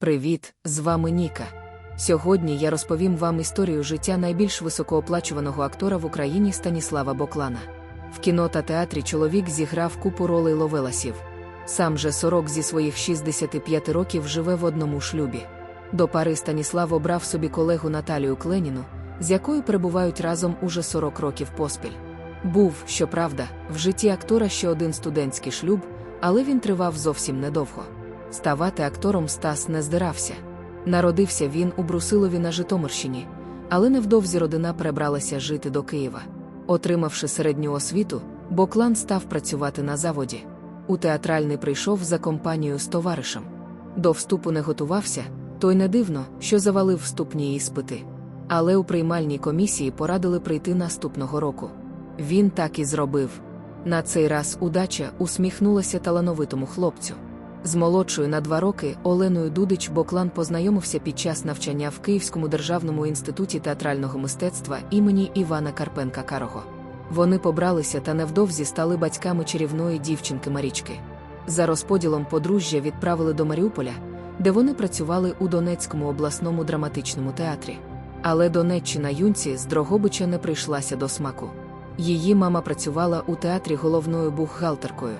Привіт, з вами Ніка. Сьогодні я розповім вам історію життя найбільш високооплачуваного актора в Україні Станіслава Боклана. В кіно та театрі чоловік зіграв купу ролей ловеласів. Сам же сорок зі своїх 65 років живе в одному шлюбі. До пари Станіслав обрав собі колегу Наталію Кленіну, з якою перебувають разом уже 40 років поспіль. Був, щоправда, в житті актора ще один студентський шлюб, але він тривав зовсім недовго. Ставати актором Стас не здирався. Народився він у Брусилові на Житомирщині, але невдовзі родина перебралася жити до Києва. Отримавши середню освіту, Боклан став працювати на заводі. У театральний прийшов за компанією з товаришем. До вступу не готувався, то й не дивно, що завалив вступні іспити. Але у приймальній комісії порадили прийти наступного року. Він так і зробив. На цей раз удача усміхнулася талановитому хлопцю. З молодшою на два роки Оленою Дудич Боклан познайомився під час навчання в Київському державному інституті театрального мистецтва імені Івана Карпенка Карого. Вони побралися та невдовзі стали батьками чарівної дівчинки Марічки. За розподілом подружжя відправили до Маріуполя, де вони працювали у Донецькому обласному драматичному театрі. Але Донеччина юнці з Дрогобича не прийшлася до смаку. Її мама працювала у театрі головною бухгалтеркою.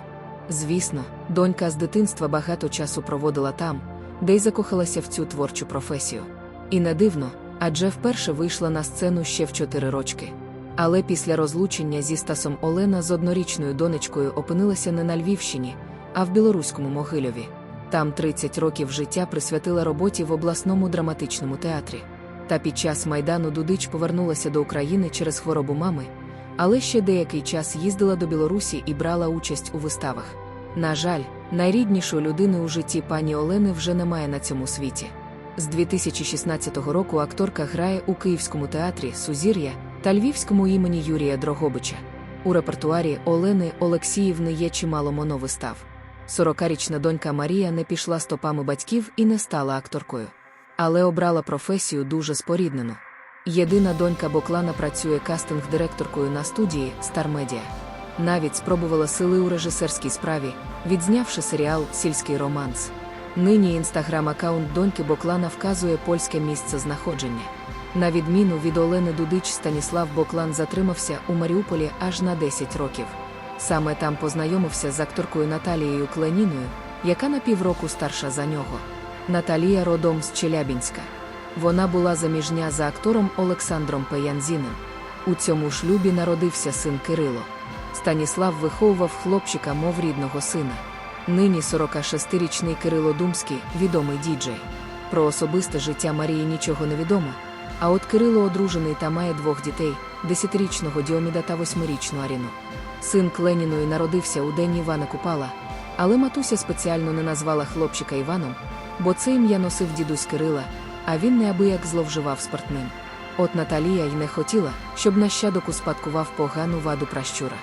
Звісно, донька з дитинства багато часу проводила там, де й закохалася в цю творчу професію. І не дивно, адже вперше вийшла на сцену ще в чотири рочки. Але після розлучення зі Стасом Олена з однорічною донечкою опинилася не на Львівщині, а в білоруському Могильові. Там 30 років життя присвятила роботі в обласному драматичному театрі. Та під час Майдану Дудич повернулася до України через хворобу мами, але ще деякий час їздила до Білорусі і брала участь у виставах. На жаль, найріднішої людини у житті пані Олени вже немає на цьому світі. З 2016 року акторка грає у Київському театрі Сузір'я та Львівському імені Юрія Дрогобича. У репертуарі Олени Олексіївни є чимало моновистав. 40-річна донька Марія не пішла стопами батьків і не стала акторкою. Але обрала професію дуже споріднену. Єдина донька Боклана працює кастинг-директоркою на студії Star Media. Навіть спробувала сили у режисерській справі, відзнявши серіал Сільський романс. Нині інстаграм-аккаунт доньки Боклана вказує польське місце знаходження. На відміну від Олени Дудич, Станіслав Боклан затримався у Маріуполі аж на 10 років. Саме там познайомився з акторкою Наталією Кленіною, яка на півроку старша за нього. Наталія родом з Челябінська. Вона була заміжня за актором Олександром Пеянзіним. У цьому шлюбі народився син Кирило. Станіслав виховував хлопчика, мов рідного сина. Нині 46-річний Кирило Думський, відомий діджей. Про особисте життя Марії нічого не відомо. А от Кирило одружений та має двох дітей: 10-річного Діоміда та 8-річну Аріну. Син Кленіної народився у день Івана Купала, але матуся спеціально не назвала хлопчика Іваном, бо це ім'я носив дідусь Кирила, а він неабияк зловживав спиртним. От Наталія й не хотіла, щоб нащадок успадкував погану ваду пращура.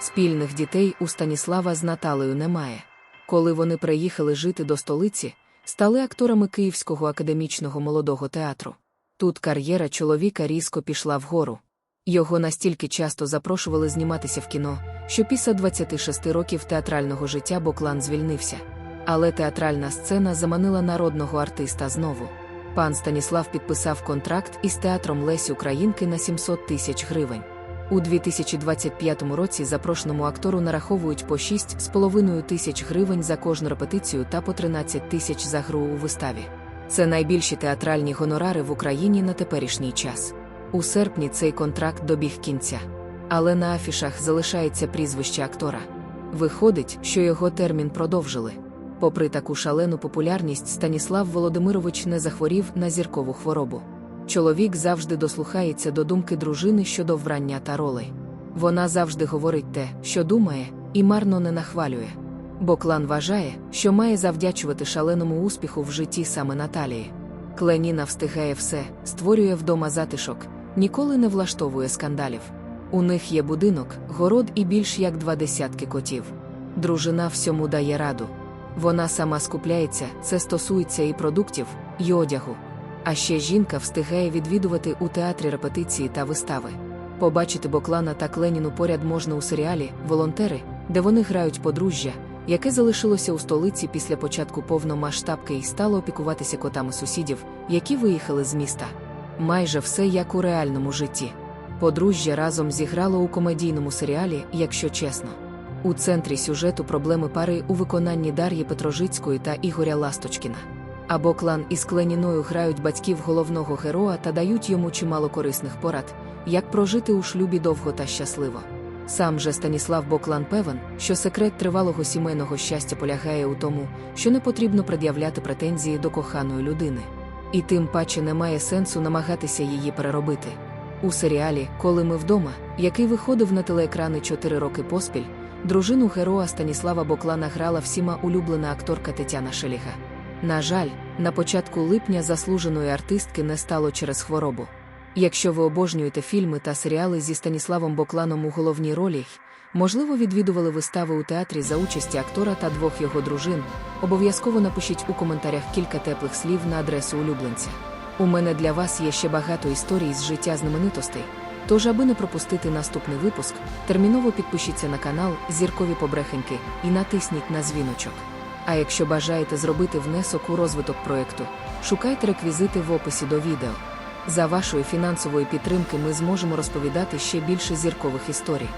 Спільних дітей у Станіслава з Наталею немає. Коли вони приїхали жити до столиці, стали акторами Київського академічного молодого театру. Тут кар'єра чоловіка різко пішла вгору. Його настільки часто запрошували зніматися в кіно, що після 26 років театрального життя Боклан звільнився. Але театральна сцена заманила народного артиста знову. Пан Станіслав підписав контракт із театром Лесь Українки на 700 тисяч гривень. У 2025 році запрошеному актору нараховують по 6,5 тисяч гривень за кожну репетицію та по 13 тисяч за гру у виставі. Це найбільші театральні гонорари в Україні на теперішній час. У серпні цей контракт добіг кінця. Але на афішах залишається прізвище актора. Виходить, що його термін продовжили. Попри таку шалену популярність, Станіслав Володимирович не захворів на зіркову хворобу. Чоловік завжди дослухається до думки дружини щодо врання та ролей. Вона завжди говорить те, що думає, і марно не нахвалює. Боклан вважає, що має завдячувати шаленому успіху в житті саме Наталії. Кленіна встигає все, створює вдома затишок, ніколи не влаштовує скандалів. У них є будинок, город і більш як два десятки котів. Дружина всьому дає раду. Вона сама скупляється, це стосується і продуктів, і одягу. А ще жінка встигає відвідувати у театрі репетиції та вистави. Побачити Боклана та Кленіну поряд можна у серіалі Волонтери, де вони грають подружжя, яке залишилося у столиці після початку повномасштабки і стало опікуватися котами сусідів, які виїхали з міста. Майже все як у реальному житті. Подружжя разом зіграло у комедійному серіалі, якщо чесно. У центрі сюжету проблеми пари у виконанні Дар'ї Петрожицької та Ігоря Ласточкіна. Або клан із Кленіною грають батьків головного героя та дають йому чимало корисних порад, як прожити у шлюбі довго та щасливо. Сам же Станіслав Боклан певен, що секрет тривалого сімейного щастя полягає у тому, що не потрібно пред'являти претензії до коханої людини. І тим паче немає сенсу намагатися її переробити. У серіалі Коли ми вдома, який виходив на телеекрани 4 роки поспіль, дружину героя Станіслава Боклана грала всіма улюблена акторка Тетяна Шеліга. На жаль, на початку липня заслуженої артистки не стало через хворобу. Якщо ви обожнюєте фільми та серіали зі Станіславом Бокланом у головній ролі, можливо, відвідували вистави у театрі за участі актора та двох його дружин, обов'язково напишіть у коментарях кілька теплих слів на адресу улюбленця. У мене для вас є ще багато історій з життя знаменитостей. Тож, аби не пропустити наступний випуск, терміново підпишіться на канал Зіркові Побрехеньки і натисніть на дзвіночок. А якщо бажаєте зробити внесок у розвиток проєкту, шукайте реквізити в описі до відео. За вашої фінансової підтримки ми зможемо розповідати ще більше зіркових історій.